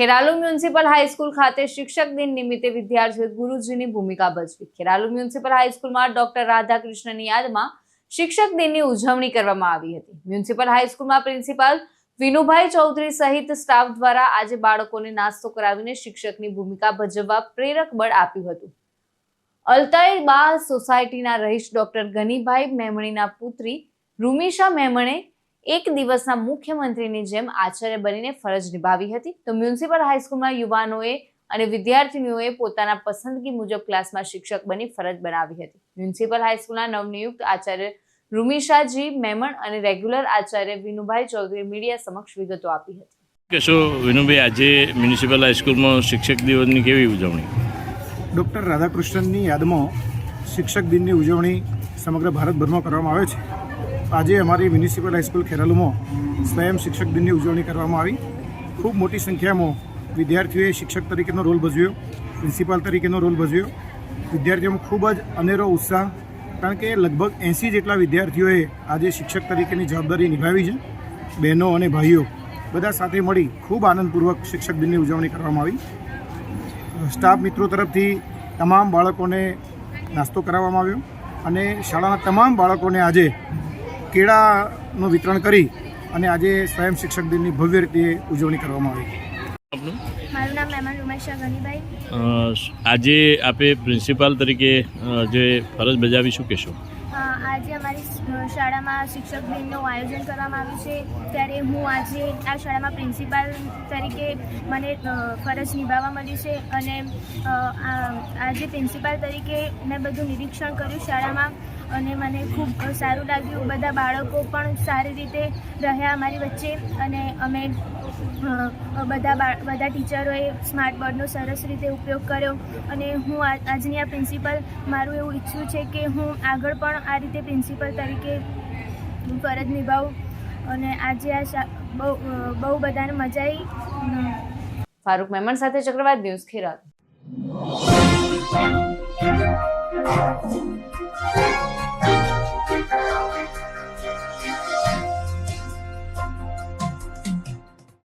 Kheralu municipal high school ખાતે શિક્ષક દિન નિમિત્તે વિદ્યાર્થીઓએ ગુરુજીની ભૂમિકા ભજવી. ખેરાલુ મ્યુનિસિપલ હાઈસ્કૂલમાં ડોક્ટર રાધાકૃષ્ણની યાદમાં શિક્ષક દિનની ઉજવણી કરવામાં આવી હતી. મ્યુનિસિપલ હાઈસ્કૂલમાં પ્રિન્સિપાલ વિનુભાઈ ચૌધરી સહિત સ્ટાફ દ્વારા આજે બાળકોને નાસ્તો કરાવીને શિક્ષકની ભૂમિકા ભજવવા પ્રેરક બળ આપ્યું હતું. અલતાઈ બા સોસાયટીના રહીશ ડોક્ટર ગનીભાઈ મેમણીના પુત્રી રૂમિશા મેમણે એક દિવસના મુખ્યમંત્રીની જેમ આચાર્ય બનીને ફરજ નિભાવી હતી. તો મ્યુનિસિપલ હાઈસ્કૂલમાં યુવાનોએ અને વિદ્યાર્થીનીઓએ પોતાના પસંદગી મુજબ ક્લાસમાં શિક્ષક બની ફરજ બનાવી હતી. મ્યુનિસિપલ હાઈસ્કૂલના નવનિયુક્ત આચાર્ય રૂમિશાજી મેમણ અને રેગ્યુલર આચાર્ય વિનુભાઈ ચૌધરી મીડિયા સમક્ષ વિગતો આપી હતી. કહેશો વિનુભાઈ આજે મ્યુનિસિપલ હાઈસ્કૂલમાં શિક્ષક દિવસની કેવી ઉજવણી? ડૉક્ટર રાધાકૃષ્ણનની યાદમાં શિક્ષક દિનની ઉજવણી સમગ્ર ભારતભરમાં કરવામાં આવે છે. આજે અમારી મ્યુનિસિપલ હાઈસ્કૂલ ખેરાલુમાં સ્વયં શિક્ષક દિનની ઉજવણી કરવામાં આવી. ખૂબ મોટી સંખ્યામાં વિદ્યાર્થીઓએ શિક્ષક તરીકેનો રોલ ભજવ્યો પ્રિન્સિપાલ તરીકેનો રોલ ભજવ્યો. વિદ્યાર્થીઓમાં ખૂબ જ અનેરો ઉત્સાહ, કારણ કે લગભગ એંસી જેટલા વિદ્યાર્થીઓએ આજે શિક્ષક તરીકેની જવાબદારી નિભાવી છે. બહેનો અને ભાઈઓ બધા સાથે મળી ખૂબ આનંદપૂર્વક શિક્ષક દિનની ઉજવણી કરવામાં આવી. સ્ટાફ મિત્રો તરફથી તમામ બાળકોને નાસ્તો કરાવવામાં આવ્યો અને શાળાના તમામ બાળકોને આજે કેળાનું વિતરણ કરી અને આજે સ્વયં શિક્ષક દિનની ભવ્ય રીતે ઉજવણી કરવામાં આવી. મારું નામ મહેમાન ઉમેશા ગનીભાઈ. આજે આપે પ્રિન્સિપાલ તરીકે જે ફરજ બજાવી શું કહેશો? આજે અમારી શાળામાં શિક્ષક દિનનું આયોજન કરવામાં આવ્યું છે. ત્યારે હું આજે આ શાળામાં પ્રિન્સિપાલ તરીકે મને ફરજ નિભાવવા મળી છે અને આ- આજે પ્રિન્સિપાલ તરીકે મેં બધું નિરીક્ષણ કર્યું શાળામાં. અને મને ખૂબ સારું લાગ્યું. બધા બાળકો પણ સારી રીતે રહ્યા અમારી વચ્ચે. અને અમે બધા બધા ટીચરોએ સ્માર્ટ બોર્ડનો સરસ રીતે ઉપયોગ કર્યો. અને હું આજની આ પ્રિન્સિપલ મારું એવું ઈચ્છું છે કે હું આગળ પણ આ રીતે પ્રિન્સિપલ તરીકે ફરજ નિભાવું. અને આજે આ બહુ બહુ બધાને મજા આવી ફારૂક મહેમાન સાથે ચક્રવાત ન્યૂઝ ખેરાલુ